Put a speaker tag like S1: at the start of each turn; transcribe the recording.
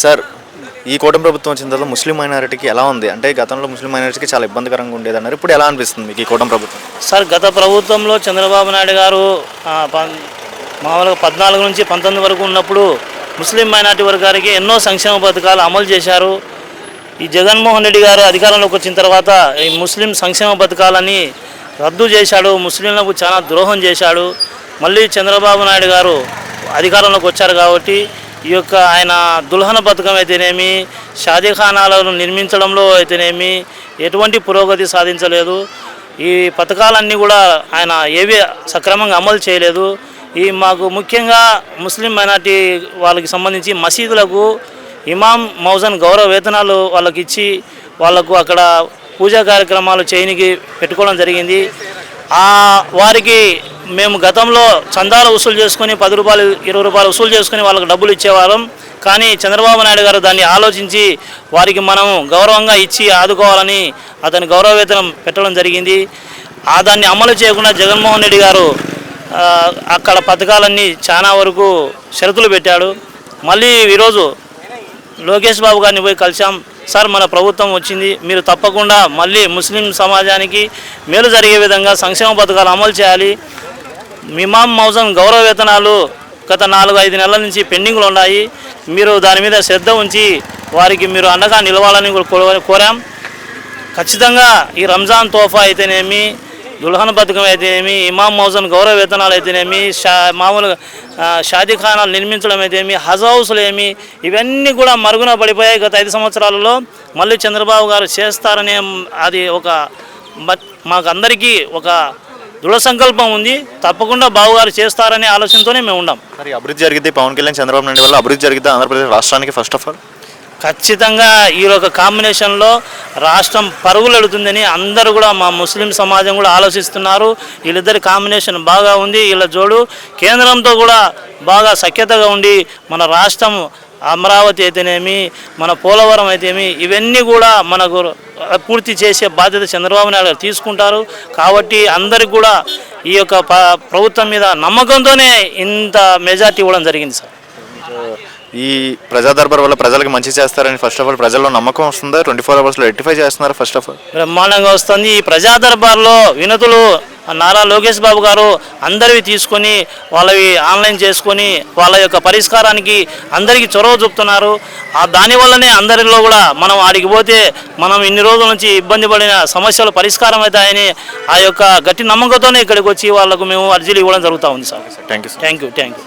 S1: Sir ఈ కూటమి ప్రభుత్వం వచ్చిన తర్వాత ముస్లిం మైనారిటీకి ఎలా ఉంది? అంటే గతంలో ముస్లిం మైనారిటీకి చాలా ఇబ్బందికరంగా ఉండేది అన్నారు ఇప్పుడు ఎలా అనిపిస్తుంది మీకు ఈ కూటమి ప్రభుత్వం?
S2: సార్ గత ప్రభుత్వంలో చంద్రబాబు నాయుడు గారు మామూలుగా పద్నాలుగు నుంచి పంతొమ్మిది వరకు ఉన్నప్పుడు ముస్లిం మైనార్టీ వర్గానికి ఎన్నో సంక్షేమ పథకాలు అమలు చేశారు. ఈ జగన్మోహన్ రెడ్డి గారు అధికారంలోకి వచ్చిన తర్వాత ఈ ముస్లిం సంక్షేమ పథకాలని రద్దు చేశాడు. ముస్లింలకు చాలా ద్రోహం చేశాడు. మళ్ళీ చంద్రబాబు నాయుడు గారు అధికారంలోకి వచ్చారు కాబట్టి ఈ యొక్క ఆయన దుల్హన పథకం అయితేనేమి షాదీఖానాలను నిర్మించడంలో అయితేనేమి ఎటువంటి పురోగతి సాధించలేదు. ఈ పథకాలన్నీ కూడా ఆయన ఏవి సక్రమంగా అమలు చేయలేదు. ఈ మాకు ముఖ్యంగా ముస్లిం మైనార్టీ వాళ్ళకి సంబంధించి మసీదులకు ఇమాం మౌజన్ గౌరవ వేతనాలు వాళ్ళకి ఇచ్చి వాళ్ళకు అక్కడ పూజా కార్యక్రమాలు చేయనికి పెట్టుకోవడం జరిగింది. వారికి మేము గతంలో చందాలు వసూలు చేసుకుని పది రూపాయలు ఇరవై రూపాయలు వసూలు చేసుకొని వాళ్ళకి డబ్బులు ఇచ్చేవాళ్ళం. కానీ చంద్రబాబు నాయుడు గారు దాన్ని ఆలోచించి వారికి మనం గౌరవంగా ఇచ్చి ఆదుకోవాలని అతని గౌరవ వేతనం పెట్టడం జరిగింది. ఆ దాన్ని అమలు చేయకుండా జగన్మోహన్ రెడ్డి గారు అక్కడ పథకాలన్నీ చాలా వరకు షరతులు పెట్టాడు. మళ్ళీ ఈరోజు లోకేష్ బాబు గారిని పోయి కలిసాం సార్ మన ప్రభుత్వం వచ్చింది. మీరు తప్పకుండా మళ్ళీ ముస్లిం సమాజానికి మేలు జరిగే విధంగా సంక్షేమ పథకాలు అమలు చేయాలి. మిమాం మౌజన్ గౌరవ వేతనాలు గత నాలుగు ఐదు నెలల నుంచి పెండింగ్లు ఉన్నాయి. మీరు దాని మీద శ్రద్ధ ఉంచి వారికి మీరు అండగా నిలవాలని కూడా కోరాం ఖచ్చితంగా ఈ రంజాన్ తోఫా అయితేనేమి దుల్హన్ బతుకం అయితేనేమి ఇమాం మౌజన్ గౌరవ వేతనాలు అయితేనేమి షా మామూలుగా షాదీఖానాలు నిర్మించడం అయితేనేమి హజ్ హౌస్లు ఏమి ఇవన్నీ కూడా మరుగున పడిపోయాయి గత ఐదు సంవత్సరాలలో. మళ్ళీ చంద్రబాబు గారు చేస్తారనే అది ఒక మాకందరికీ మాకు అందరికీ ఒక దృఢ సంకల్పం ఉంది. తప్పకుండా బాబు గారు చేస్తారనే ఆలోచనతోనే మేము ఉన్నాం.
S1: మరి అభివృద్ధి జరిగితే పవన్ కళ్యాణ్ చంద్రబాబు నాయుడు వల్ల అభివృద్ధి జరిగితే ఆంధ్రప్రదేశ్ రాష్ట్రానికి ఫస్ట్ ఆఫ్ ఆల్
S2: ఖచ్చితంగా ఈ ఒక కాంబినేషన్లో రాష్ట్రం పరుగులు ఎడుతుందని అందరూ కూడా మా ముస్లిం సమాజం కూడా ఆలోచిస్తున్నారు. వీళ్ళిద్దరి కాంబినేషన్ బాగా ఉంది. వీళ్ళ జోడు కేంద్రంతో కూడా బాగా సఖ్యతగా ఉండి మన రాష్ట్రం అమరావతి అయితేనేమి మన పోలవరం అయితేనేమి ఇవన్నీ కూడా మనకు పూర్తి చేసే బాధ్యత చంద్రబాబు నాయుడు గారు తీసుకుంటారు. కాబట్టి అందరికి కూడా ఈ యొక్క ప్రభుత్వం మీద నమ్మకంతోనే ఇంత మెజార్టీ ఇవ్వడం జరిగింది సార్.
S1: ఈ ప్రజా దర్బార్ వల్ల ప్రజలకు మంచి చేస్తారని ఫస్ట్ ఆఫ్ ఆల్ ప్రజల్లో నమ్మకం వస్తుందా? ట్వంటీ ఫోర్ అవర్స్లో రెక్టిఫై చేస్తున్నారు ఫస్ట్ ఆఫ్ ఆల్
S2: బ్రహ్మాండంగా వస్తుంది. ఈ ప్రజా దర్బార్లో వినతులు నారా లోకేష్ బాబు గారు అందరివి తీసుకొని వాళ్ళవి ఆన్లైన్ చేసుకొని వాళ్ళ యొక్క పరిష్కారానికి అందరికీ చొరవ చూపుతున్నారు. ఆ దానివల్లనే అందరిలో కూడా మనం ఆడికి పోతే మనం ఇన్ని రోజుల నుంచి ఇబ్బంది పడిన సమస్యలు పరిష్కారం అవుతాయని ఆ యొక్క గట్టి నమ్మకంతోనే ఇక్కడికి వచ్చి వాళ్ళకు మేము అర్జీలు ఇవ్వడం జరుగుతూ ఉంది sir.
S1: Thank you
S2: thank you thank you